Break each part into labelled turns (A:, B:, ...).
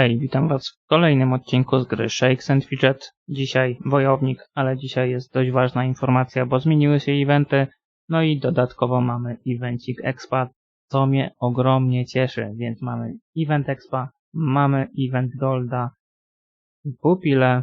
A: Hej, witam Was w kolejnym odcinku z gry Shakes and Fidget. Dzisiaj wojownik, ale dzisiaj jest dość ważna informacja, bo zmieniły się eventy, no i dodatkowo mamy evencik Expa, co mnie ogromnie cieszy, więc mamy event Expa, mamy event Golda, pupile,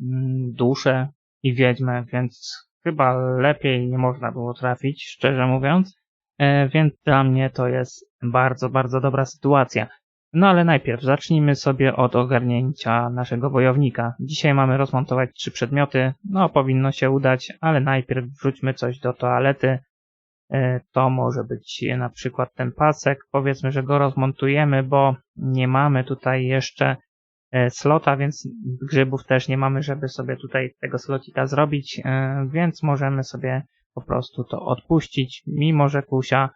A: mm, duszę i wiedźmę, więc chyba lepiej nie można było trafić, szczerze mówiąc, E, więc dla mnie to jest bardzo, bardzo dobra sytuacja. No ale najpierw zacznijmy sobie od ogarnięcia naszego wojownika. Dzisiaj mamy rozmontować trzy przedmioty. No, powinno się udać, ale najpierw wrzućmy coś do toalety. E, To może być na przykład ten pasek. Powiedzmy, że go rozmontujemy, bo nie mamy tutaj jeszcze e, slota, więc grzybów też nie mamy, żeby sobie tutaj tego slocika zrobić, e, więc możemy sobie po prostu to odpuścić, mimo że Kusia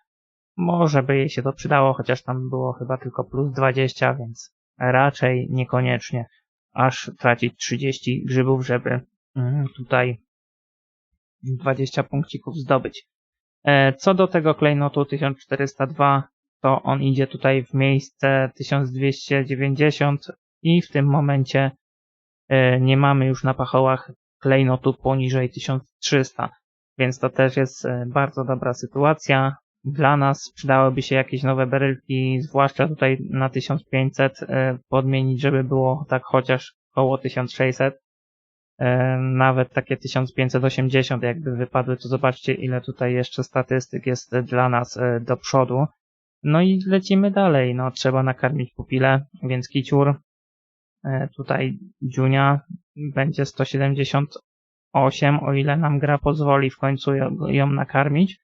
A: może by jej się to przydało, chociaż tam było chyba tylko plus 20, więc raczej niekoniecznie aż tracić 30 grzybów, żeby mm, tutaj 20 punkcików zdobyć. E, Co do tego klejnotu 1402, to on idzie tutaj w miejsce 1290 i w tym momencie e, nie mamy już na pachołach klejnotu poniżej 1300, więc to też jest e, bardzo dobra sytuacja dla nas przydałyby się jakieś nowe berylki, zwłaszcza tutaj na 1500 e, podmienić, żeby było tak chociaż około 1600. E, nawet takie 1580 jakby wypadły, to zobaczcie ile tutaj jeszcze statystyk jest dla nas e, do przodu. No i lecimy dalej, no trzeba nakarmić pupile, więc kiciur, tutaj Junia będzie 178, o ile nam gra pozwoli w końcu ją nakarmić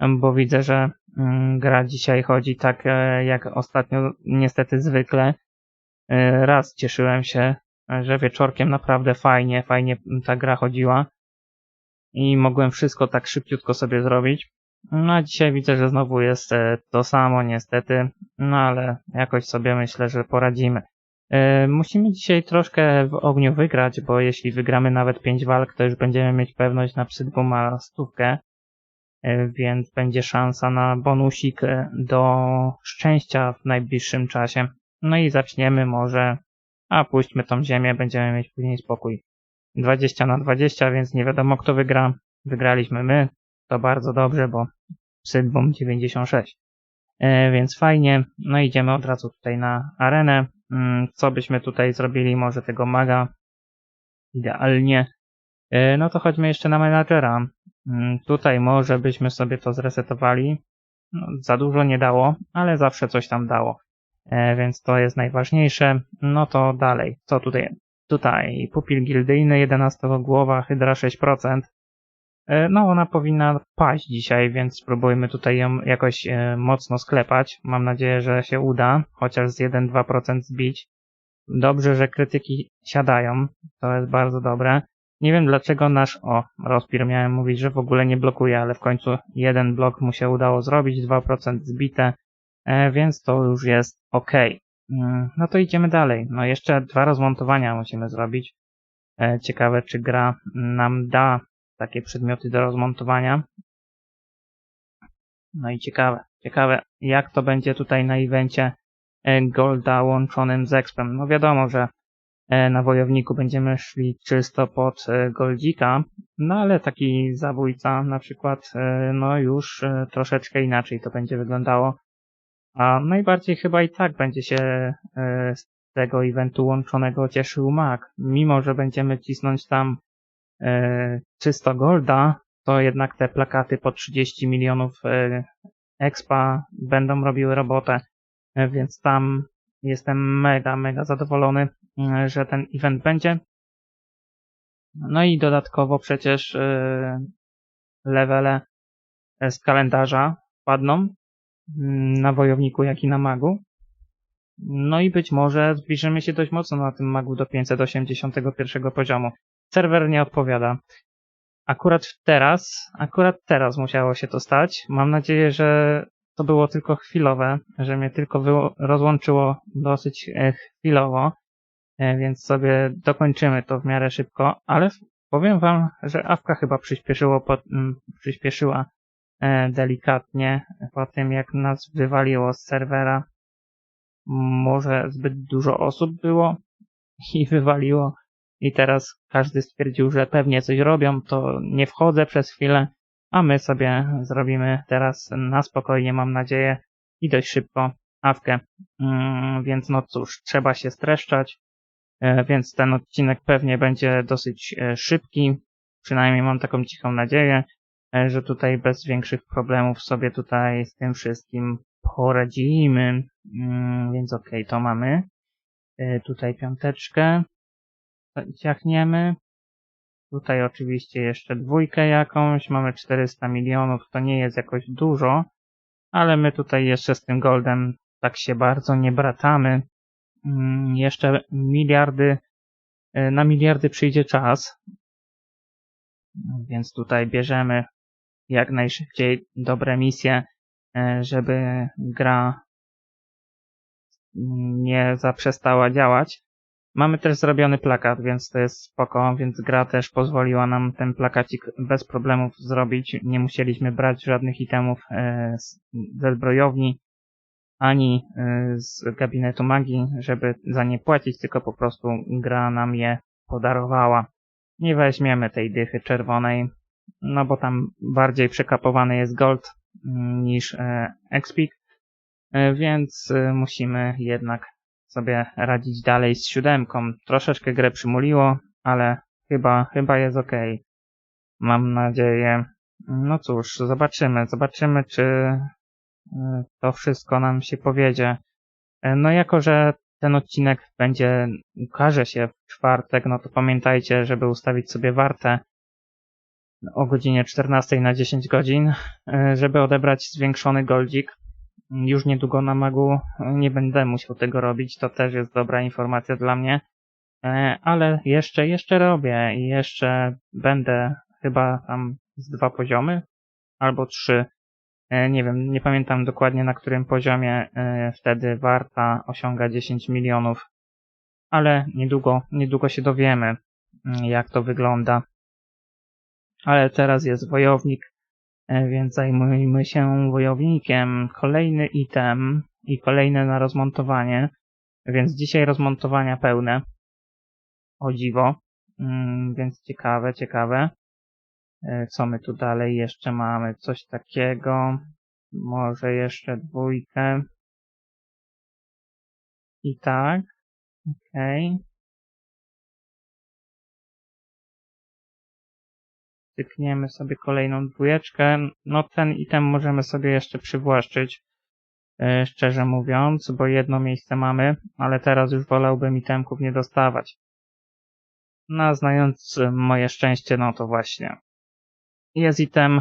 A: bo widzę, że mm, gra dzisiaj chodzi tak e, jak ostatnio, niestety zwykle. E, raz cieszyłem się, że wieczorkiem naprawdę fajnie, fajnie ta gra chodziła i mogłem wszystko tak szybciutko sobie zrobić. No a dzisiaj widzę, że znowu jest e, to samo niestety, no ale jakoś sobie myślę, że poradzimy. Musimy dzisiaj troszkę w ogniu wygrać, bo jeśli wygramy nawet 5 walk, to już będziemy mieć pewność na przydwu ma stówkę. E, więc będzie szansa na bonusik e, do szczęścia w najbliższym czasie. No i zaczniemy może, a puśćmy tą ziemię, będziemy mieć później spokój. 20 na 20, więc nie wiadomo kto wygra. Wygraliśmy my, to bardzo dobrze, bo Sydbom 96. E, więc fajnie, no idziemy od razu tutaj na arenę. Mm, co byśmy tutaj zrobili? Może tego maga? Idealnie. E, no to chodźmy jeszcze na menadżera. Mm, tutaj może byśmy sobie to zresetowali. No, za dużo nie dało, ale zawsze coś tam dało. E, więc to jest najważniejsze. No to dalej. Co tutaj? Tutaj pupil gildyjny 11 głowa, hydra 6%. E, no ona powinna paść dzisiaj, więc spróbujmy tutaj ją jakoś mocno sklepać. Mam nadzieję, że się uda, chociaż z 1-2% zbić. Dobrze, że krytyki siadają. To jest bardzo dobre. Nie wiem dlaczego nasz, o, Rospir miałem mówić, że w ogóle nie blokuje, ale w końcu jeden blok mu się udało zrobić, 2% zbite, e, więc to już jest ok. Mm, no to idziemy dalej. No jeszcze dwa rozmontowania musimy zrobić. E, ciekawe, czy gra nam da takie przedmioty do rozmontowania. No i ciekawe, ciekawe jak to będzie tutaj na evencie e, Golda łączonym z Expem. No wiadomo, że na wojowniku będziemy szli czysto pod e, Goldzika, no ale taki zabójca na przykład, e, no już troszeczkę inaczej to będzie wyglądało. A najbardziej chyba i tak będzie się z tego eventu łączonego cieszył Mac. Mimo, że będziemy cisnąć tam czysto Golda, to jednak te plakaty po 30 milionów expa będą robiły robotę, więc tam jestem mega, mega zadowolony. E, że ten event będzie. No i dodatkowo przecież e, levele z kalendarza padną mm, na wojowniku, jak i na magu. No i być może zbliżymy się dość mocno na tym magu do 581 poziomu. Serwer nie odpowiada. Akurat teraz, akurat teraz musiało się to stać. Mam nadzieję, że to było tylko chwilowe, że mnie tylko rozłączyło dosyć e, chwilowo. E, więc sobie dokończymy to w miarę szybko, ale powiem wam, że awka chyba przyspieszyło pod, przyspieszyła e, delikatnie po tym, jak nas wywaliło z serwera. może zbyt dużo osób było i wywaliło. I teraz każdy stwierdził, że pewnie coś robią, to nie wchodzę przez chwilę, a my sobie zrobimy teraz na spokojnie, mam nadzieję, i dość szybko awkę. Mm, więc no cóż, trzeba się streszczać, więc ten odcinek pewnie będzie dosyć e, szybki, przynajmniej mam taką cichą nadzieję, e, że tutaj bez większych problemów sobie tutaj z tym wszystkim poradzimy. Mm, więc okej, okay, to mamy. Tutaj piąteczkę ciachniemy. Tutaj oczywiście jeszcze dwójkę jakąś, mamy 400 milionów, to nie jest jakoś dużo, ale my tutaj jeszcze z tym goldem tak się bardzo nie bratamy. Mm, jeszcze miliardy, e, na miliardy przyjdzie czas, więc tutaj bierzemy jak najszybciej dobre misje, e, żeby gra nie zaprzestała działać. Mamy też zrobiony plakat, więc to jest spoko, więc gra też pozwoliła nam ten plakacik bez problemów zrobić. Nie musieliśmy brać żadnych itemów e, ze zbrojowni ani e, z gabinetu magii, żeby za nie płacić, tylko po prostu gra nam je podarowała. Nie weźmiemy tej dychy czerwonej, no bo tam bardziej przekapowany jest gold mm, niż e, Expik, więc musimy jednak sobie radzić dalej z siódemką. Troszeczkę grę przymuliło, ale chyba, chyba jest ok. Mam nadzieję. No cóż, zobaczymy, zobaczymy, czy e, to wszystko nam się powiedzie. E, no jako, że ten odcinek będzie, ukaże się w czwartek, no to pamiętajcie, żeby ustawić sobie wartę o godzinie 14 na 10 godzin, e, żeby odebrać zwiększony goldzik już niedługo na magu nie będę musiał tego robić, to też jest dobra informacja dla mnie. E, ale jeszcze, jeszcze robię i jeszcze będę chyba tam z dwa poziomy albo trzy. E, nie wiem, nie pamiętam dokładnie na którym poziomie e, wtedy warta osiąga 10 milionów. Ale niedługo, niedługo się dowiemy, mm, jak to wygląda. Ale teraz jest wojownik, E, więc zajmujmy się wojownikiem. Kolejny item i kolejne na rozmontowanie. Więc dzisiaj rozmontowania pełne. O dziwo. Mm, więc ciekawe, ciekawe. E, co my tu dalej jeszcze mamy? Coś takiego. Może jeszcze dwójkę. I tak. Okej. Okay. Sobie kolejną dwójeczkę. No ten item możemy sobie jeszcze przywłaszczyć, e, szczerze mówiąc, bo jedno miejsce mamy, ale teraz już wolałbym itemków nie dostawać. No, znając moje szczęście, no to właśnie. Jest item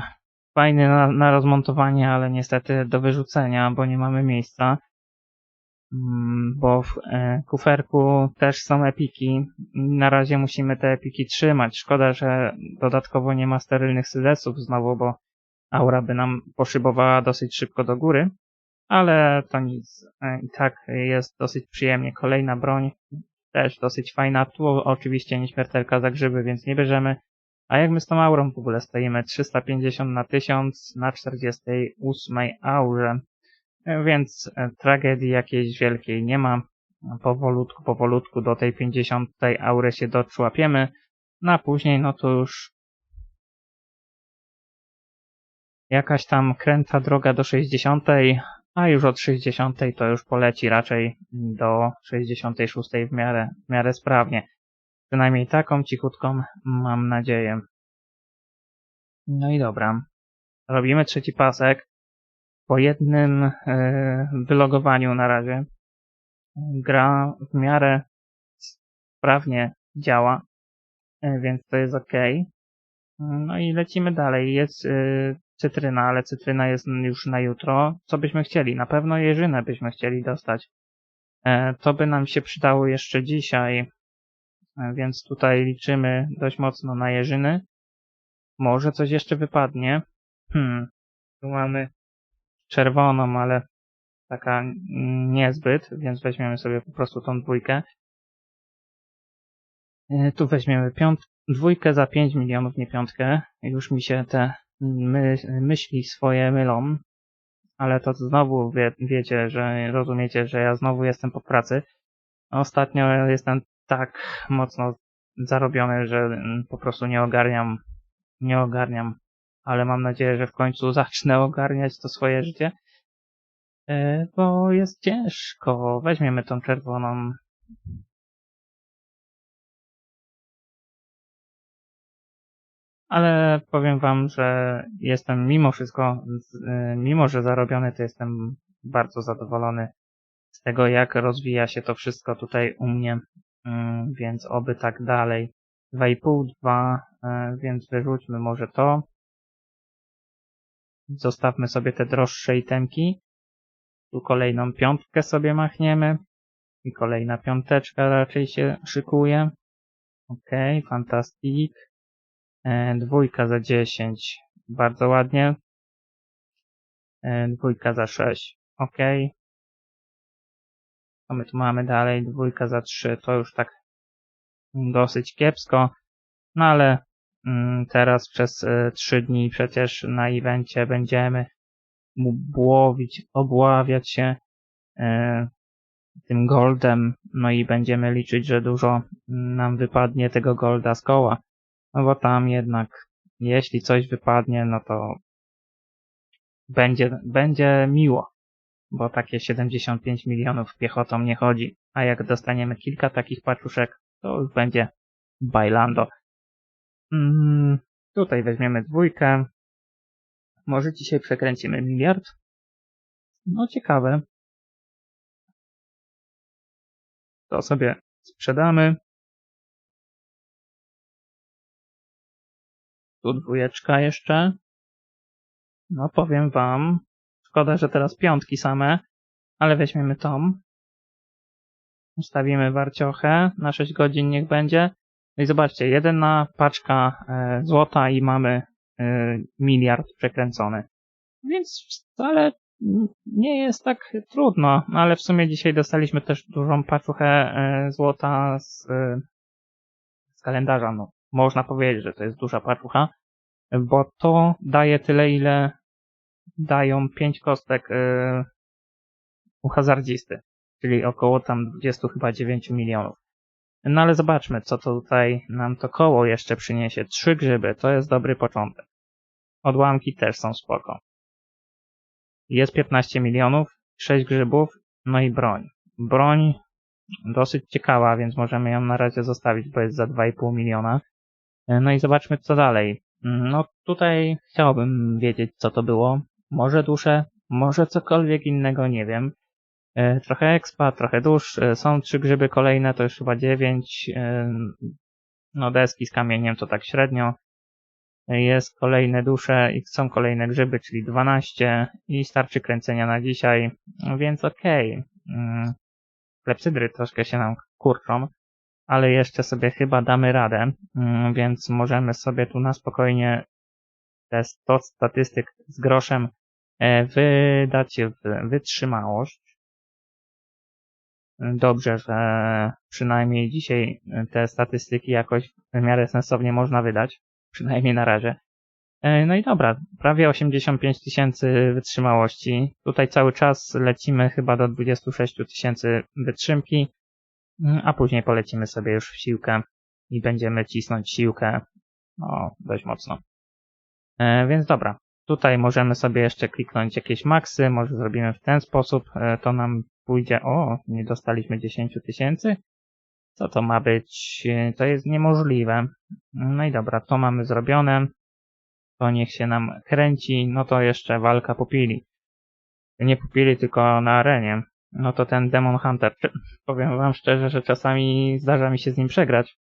A: fajny na, na rozmontowanie, ale niestety do wyrzucenia, bo nie mamy miejsca. Mm, bo w e, kuferku też są epiki. Na razie musimy te epiki trzymać. Szkoda, że dodatkowo nie ma sterylnych sylesów znowu, bo aura by nam poszybowała dosyć szybko do góry. Ale to nic. E, I tak jest dosyć przyjemnie. Kolejna broń też dosyć fajna. Tu oczywiście nieśmiertelka za grzyby, więc nie bierzemy. A jak my z tą aurą w ogóle stoimy? 350 na 1000 na 48 aurze więc e, tragedii jakiejś wielkiej nie ma. Powolutku, powolutku do tej 50 aury się doczłapiemy, no a później no to już jakaś tam kręta droga do 60, a już od 60 to już poleci raczej do 66 w miarę, w miarę sprawnie. Przynajmniej taką cichutką mam nadzieję. No i dobra. Robimy trzeci pasek po jednym e, wylogowaniu na razie gra w miarę sprawnie działa, e, więc to jest ok. No i lecimy dalej. Jest e, cytryna, ale cytryna jest już na jutro. Co byśmy chcieli? Na pewno jeżynę byśmy chcieli dostać. To by nam się przydało jeszcze dzisiaj, więc tutaj liczymy dość mocno na jeżyny. Może coś jeszcze wypadnie. Hmm. Tu mamy czerwoną, ale taka niezbyt, więc weźmiemy sobie po prostu tą dwójkę. E, tu weźmiemy piąt, dwójkę za 5 milionów, nie piątkę. Już mi się te my, myśli swoje mylą. ale to znowu wie, wiecie, że rozumiecie, że ja znowu jestem po pracy. Ostatnio jestem tak mocno zarobiony, że mm, po prostu nie ogarniam, nie ogarniam, ale mam nadzieję, że w końcu zacznę ogarniać to swoje życie, e, bo jest ciężko. Weźmiemy tą czerwoną. Ale powiem wam, że jestem mimo wszystko, e, mimo że zarobiony, to jestem bardzo zadowolony z tego, jak rozwija się to wszystko tutaj u mnie, więc oby tak dalej. 2,5, 2, e, więc wyrzućmy może to. Zostawmy sobie te droższe itemki. Tu kolejną piątkę sobie machniemy. I kolejna piąteczka raczej się szykuje. Ok, fantastic. E, dwójka za 10. Bardzo ładnie. E, dwójka za 6. Ok. Co my tu mamy dalej? Dwójka za 3. To już tak dosyć kiepsko. No ale mm, teraz przez y, 3 dni przecież na evencie będziemy błowić, obławiać się y, tym goldem, no i będziemy liczyć, że dużo nam wypadnie tego golda z koła. No bo tam jednak, jeśli coś wypadnie, no to będzie, będzie miło, bo takie 75 milionów piechotą nie chodzi. A jak dostaniemy kilka takich paczuszek, to już będzie bailando. Mm, tutaj weźmiemy dwójkę. Może dzisiaj przekręcimy miliard? No ciekawe. To sobie sprzedamy. Tu dwójeczka jeszcze. No powiem wam, szkoda, że teraz piątki same, ale weźmiemy tą. Ustawimy warciochę na 6 godzin niech będzie. No i zobaczcie, jedna paczka e, złota i mamy e, miliard przekręcony. Więc wcale nie jest tak trudno, ale w sumie dzisiaj dostaliśmy też dużą paczuchę e, złota z, z kalendarza. No, można powiedzieć, że to jest duża paczucha, bo to daje tyle, ile dają 5 kostek e, u hazardzisty czyli około tam 20 chyba 9 milionów. No ale zobaczmy, co to tutaj nam to koło jeszcze przyniesie. Trzy grzyby, to jest dobry początek. Odłamki też są spoko. Jest 15 milionów, 6 grzybów, no i broń. Broń dosyć ciekawa, więc możemy ją na razie zostawić, bo jest za 2,5 miliona. No i zobaczmy, co dalej. No tutaj chciałbym wiedzieć, co to było. Może dusze, może cokolwiek innego, nie wiem. E, trochę expa, trochę dusz. E, są trzy grzyby kolejne, to już chyba dziewięć. E, no deski z kamieniem to tak średnio. Jest kolejne dusze i są kolejne grzyby, czyli 12 i starczy kręcenia na dzisiaj, więc okej. Okay. Mm, klepsydry troszkę się nam kurczą, ale jeszcze sobie chyba damy radę, mm, więc możemy sobie tu na spokojnie te 100 statystyk z groszem wydać w wytrzymałość dobrze, że przynajmniej dzisiaj te statystyki jakoś w miarę sensownie można wydać. Przynajmniej na razie. E, no i dobra, prawie 85 tysięcy wytrzymałości. Tutaj cały czas lecimy chyba do 26 tysięcy wytrzymki, a później polecimy sobie już w siłkę i będziemy cisnąć siłkę no, dość mocno. E, więc dobra, tutaj możemy sobie jeszcze kliknąć jakieś maksy, może zrobimy w ten sposób, e, to nam pójdzie, o, nie dostaliśmy 10 tysięcy? Co to ma być? To jest niemożliwe. No i dobra, to mamy zrobione. To niech się nam kręci. No to jeszcze walka pupili. Nie pupili, tylko na arenie. No to ten Demon Hunter. Powiem wam szczerze, że czasami zdarza mi się z nim przegrać.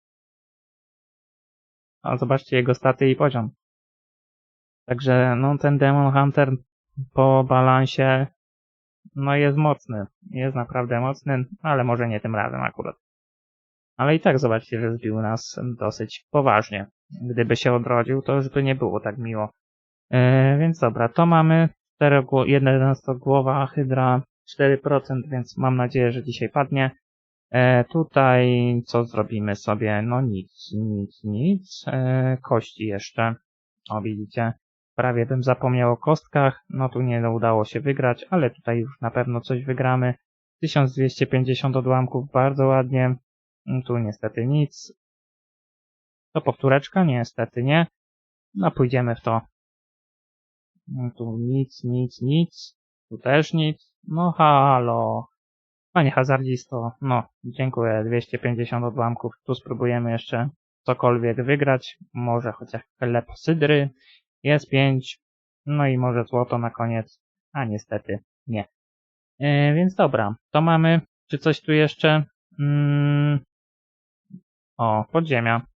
A: A zobaczcie jego staty i poziom. Także no ten Demon Hunter po balansie no jest mocny. Jest naprawdę mocny, ale może nie tym razem akurat. Ale i tak zobaczcie, że zbił nas dosyć poważnie. Gdyby się odrodził, to już by nie było tak miło. Yy, więc dobra, to mamy 11 głowa hydra 4%, więc mam nadzieję, że dzisiaj padnie. E, tutaj co zrobimy sobie? No nic, nic, nic. E, kości jeszcze. O, widzicie. Prawie bym zapomniał o kostkach, no tu nie udało się wygrać, ale tutaj już na pewno coś wygramy. 1250 odłamków, bardzo ładnie. Tu niestety nic. To powtóreczka? Niestety nie. No pójdziemy w to. Tu nic, nic, nic. Tu też nic. No halo. Panie hazardzisto, no dziękuję. 250 odłamków. Tu spróbujemy jeszcze cokolwiek wygrać. Może chociaż klepsydry. Jest 5. No i może złoto na koniec. A niestety nie. E, więc dobra, to mamy. Czy coś tu jeszcze? Mm. O, podziemia.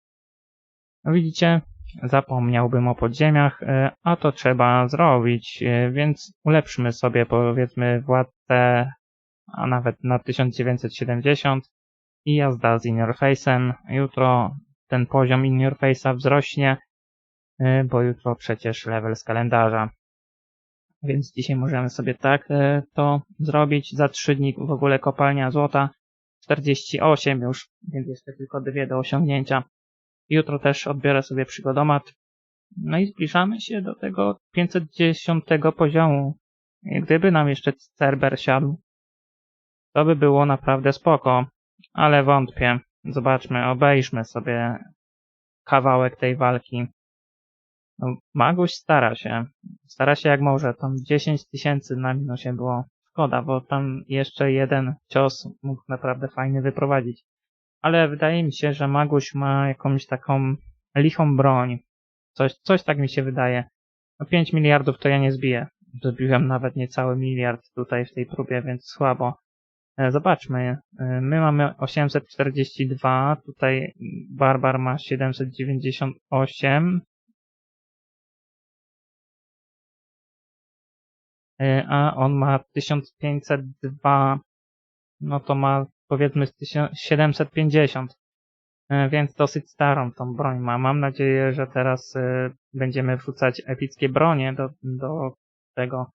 A: No widzicie, zapomniałbym o podziemiach, e, a to trzeba zrobić, e, więc ulepszymy sobie powiedzmy władcę, a nawet na 1970 i jazda z interfejsem. Jutro ten poziom interfejsa wzrośnie, bo jutro przecież level z kalendarza. Więc dzisiaj możemy sobie tak to zrobić. Za 3 dni w ogóle kopalnia złota 48 już, więc jeszcze tylko dwie do osiągnięcia. Jutro też odbiorę sobie przygodomat. No i zbliżamy się do tego 510 poziomu. Gdyby nam jeszcze Cerber siadł, to by było naprawdę spoko, ale wątpię. Zobaczmy, obejrzmy sobie kawałek tej walki. No, Maguś stara się. Stara się jak może. Tam 10 tysięcy na minusie było. Szkoda, bo tam jeszcze jeden cios mógł naprawdę fajny wyprowadzić ale wydaje mi się, że Maguś ma jakąś taką lichą broń. Coś, coś tak mi się wydaje. No 5 miliardów to ja nie zbiję. Zbiłem nawet niecały miliard tutaj w tej próbie, więc słabo. E, zobaczmy. E, my mamy 842, tutaj Barbar ma 798. a on ma 1502. No to ma powiedzmy z 750, e, więc dosyć starą tą broń ma. Mam nadzieję, że teraz e, będziemy wrzucać epickie bronie do, do tego,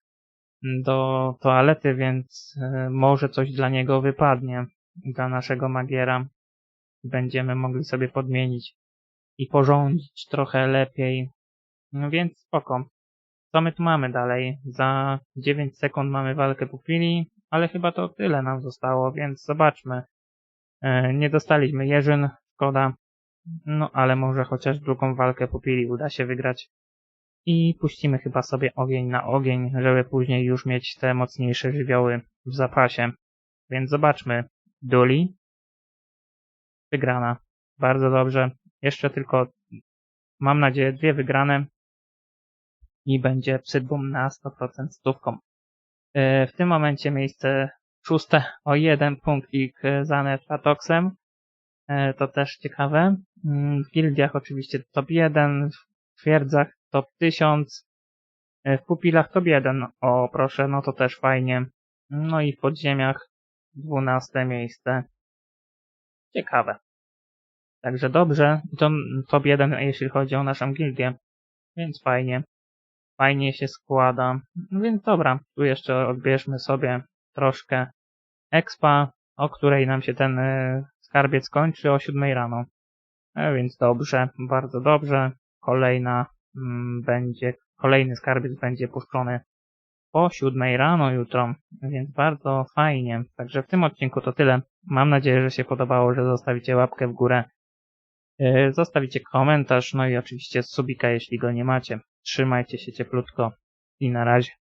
A: do toalety, więc e, może coś dla niego wypadnie, dla naszego magiera. Będziemy mogli sobie podmienić i porządzić trochę lepiej. No więc spoko. Co my tu mamy dalej? Za 9 sekund mamy walkę po chwili ale chyba to tyle nam zostało, więc zobaczmy. E, nie dostaliśmy Jerzyn, szkoda, no ale może chociaż drugą walkę po pili uda się wygrać. I puścimy chyba sobie ogień na ogień, żeby później już mieć te mocniejsze żywioły w zapasie. Więc zobaczmy. Duli. Wygrana. Bardzo dobrze. Jeszcze tylko, mam nadzieję, dwie wygrane. I będzie psydbum na 100% stówką. E, w tym momencie miejsce szóste o jeden punktik za Nefratoxem. E, to też ciekawe. Mm, w gildiach oczywiście top 1, w twierdzach top 1000, e, w pupilach top 1. O proszę, no to też fajnie. No i w podziemiach 12 miejsce. Ciekawe. Także dobrze. To top 1 jeśli chodzi o naszą gildię. Więc fajnie fajnie się składa. No więc dobra, tu jeszcze odbierzmy sobie troszkę expa, o której nam się ten y, skarbiec kończy o 7 rano. No więc dobrze, bardzo dobrze. Kolejna mm, będzie, kolejny skarbiec będzie puszczony po 7 rano jutro, więc bardzo fajnie. Także w tym odcinku to tyle. Mam nadzieję, że się podobało, że zostawicie łapkę w górę, y, zostawicie komentarz, no i oczywiście subika, jeśli go nie macie. Trzymajcie się cieplutko i na razie.